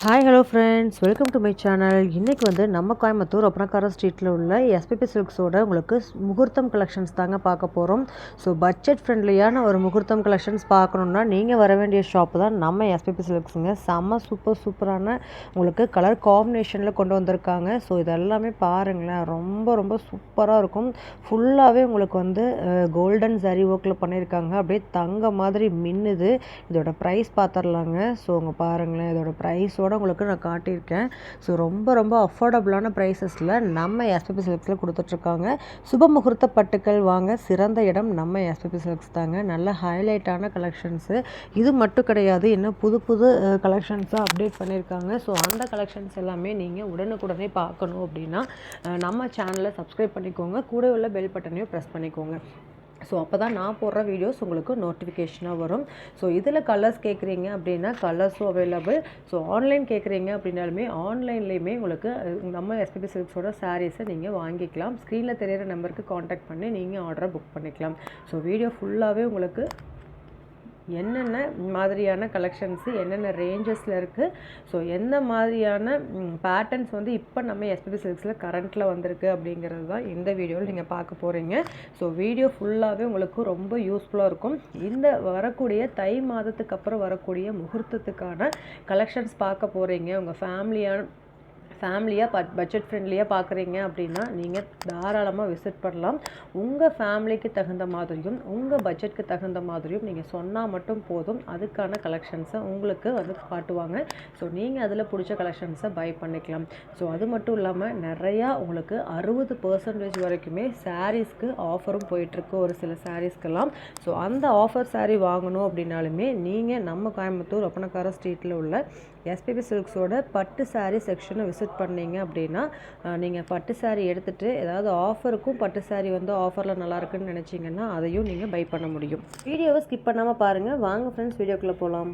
Hi hello friends welcome to my channel இன்றைக்கி வந்து நம்ம கோயம்புத்தூர் ஒப்பனக்கார ஸ்ட்ரீட்டில் உள்ள எஸ்பிபி சில்க்ஸோட உங்களுக்கு முகூர்த்தம் கலெக்ஷன்ஸ் தாங்க பார்க்க போகிறோம் ஸோ பட்ஜெட் ஃப்ரெண்ட்லியான ஒரு முகூர்த்தம் கலெக்ஷன்ஸ் பார்க்கணுன்னா நீங்கள் வர வேண்டிய ஷாப்பு தான் நம்ம எஸ்பிபி சில்க்ஸுங்க செம்ம சூப்பர் சூப்பரான உங்களுக்கு கலர் காம்பினேஷனில் கொண்டு வந்திருக்காங்க. ஸோ இதெல்லாமே பாருங்களேன். ரொம்ப ரொம்ப சூப்பராக இருக்கும். ஃபுல்லாகவே உங்களுக்கு வந்து கோல்டன் சரி ஒர்க்கில் பண்ணியிருக்காங்க அப்படியே தங்க மாதிரி மின்னுது. இதோட ப்ரைஸ் பார்த்துடலாங்க ஸோ உங்கள் பாருங்களேன். இதோட ப்ரைஸோட உங்களுக்கு நான் காட்டியிருக்கேன். ஸோ ரொம்ப ரொம்ப அஃபோர்டபுளான ப்ரைஸஸில் நம்ம எஸ்பிபி சில்க்ஸில் கொடுத்துட்ருக்காங்க. சுப முகூர்த்த பட்டுக்கள் வாங்க சிறந்த இடம் நம்ம எஸ்பிபி சில்க்ஸ் தாங்க. நல்ல ஹைலைட்டான கலெக்ஷன்ஸு இது மட்டும் கிடையாது இன்னும் புது புது கலெக்ஷன்ஸாக அப்டேட் பண்ணியிருக்காங்க. ஸோ அந்த கலெக்ஷன்ஸ் எல்லாமே நீங்கள் உடனுக்குடனே பார்க்கணும் அப்படின்னா நம்ம சேனலை சப்ஸ்கிரைப் பண்ணிக்கோங்க. கூட உள்ள பெல் பட்டனையும் ப்ரெஸ் பண்ணிக்கோங்க. ஸோ அப்போ தான் நான் போடுற வீடியோஸ் உங்களுக்கு நோட்டிஃபிகேஷனாக வரும். ஸோ இதில் கலர்ஸ் கேட்குறீங்க அப்படின்னா கலர்ஸும் அவைலபிள் ஸோ ஆன்லைன் கேட்குறீங்க அப்படின்னாலுமே ஆன்லைன்லேயுமே உங்களுக்கு நம்ம எஸ்பிபி சில்க்ஸோட சாரீஸை நீங்கள் வாங்கிக்கலாம். ஸ்க்ரீனில் தெரியிற நம்பருக்கு காண்டாக்ட் பண்ணி நீங்கள் ஆர்டரை புக் பண்ணிக்கலாம். ஸோ வீடியோ ஃபுல்லாகவே உங்களுக்கு என்னென்ன மாதிரியான கலெக்ஷன்ஸு என்னென்ன ரேஞ்சஸில் இருக்குது ஸோ எந்த மாதிரியான பேட்டர்ன்ஸ் வந்து இப்போ நம்ம எஸ்பிபி சில்க்ஸில் கரண்ட்டில் வந்திருக்கு அப்படிங்கிறது தான் இந்த வீடியோவில் நீங்கள் பார்க்க போகிறீங்க ஸோ வீடியோ ஃபுல்லாகவே உங்களுக்கு ரொம்ப யூஸ்ஃபுல்லாக இருக்கும். இந்த வரக்கூடிய தை மாதத்துக்கு அப்புறம் வரக்கூடிய முகூர்த்தத்துக்கான கலெக்ஷன்ஸ் பார்க்க போகிறீங்க உங்கள் ஃபேமிலியான ஃபேமிலியாக பட் பட்ஜெட் ஃப்ரெண்ட்லியாக பார்க்குறீங்க அப்படின்னா நீங்கள் தாராளமாக விசிட் பண்ணலாம். உங்கள் ஃபேமிலிக்கு தகுந்த மாதிரியும் உங்கள் பட்ஜெட்க்கு தகுந்த மாதிரியும் நீங்கள் சொன்னால் மட்டும் போதும். அதுக்கான கலெக்ஷன்ஸை உங்களுக்கு வந்து காட்டுவாங்க. ஸோ நீங்கள் அதில் பிடிச்ச கலெக்ஷன்ஸை பை பண்ணிக்கலாம். ஸோ அது மட்டும் இல்லாமல் நிறையா உங்களுக்கு அறுபது பர்சன்டேஜ் வரைக்குமே சாரீஸ்க்கு ஆஃபரும் போயிட்டுருக்கு ஒரு சில சாரீஸ்க்கெல்லாம் ஸோ அந்த ஆஃபர் சாரீ வாங்கணும் அப்படின்னாலுமே நீங்கள் நம்ம கோயம்புத்தூர் ஒப்பனக்கார ஸ்ட்ரீட்டில் உள்ள எஸ்பிபி சில்க்ஸோட பட்டு சாரீ செக்ஷனை விசிட் பண்ணீங்க அப்படின்னா நீங்கள் பட்டு saree எடுத்துகிட்டு ஏதாவது ஆஃபருக்கும் பட்டு saree வந்து ஆஃபரில் நல்லா இருக்குன்னு நினச்சிங்கன்னா அதையும் நீங்கள் பை பண்ண முடியும். வீடியோவை ஸ்கிப் பண்ணாமல் பாருங்கள் வாங்க ஃப்ரெண்ட்ஸ் வீடியோக்குள்ளே போகலாம்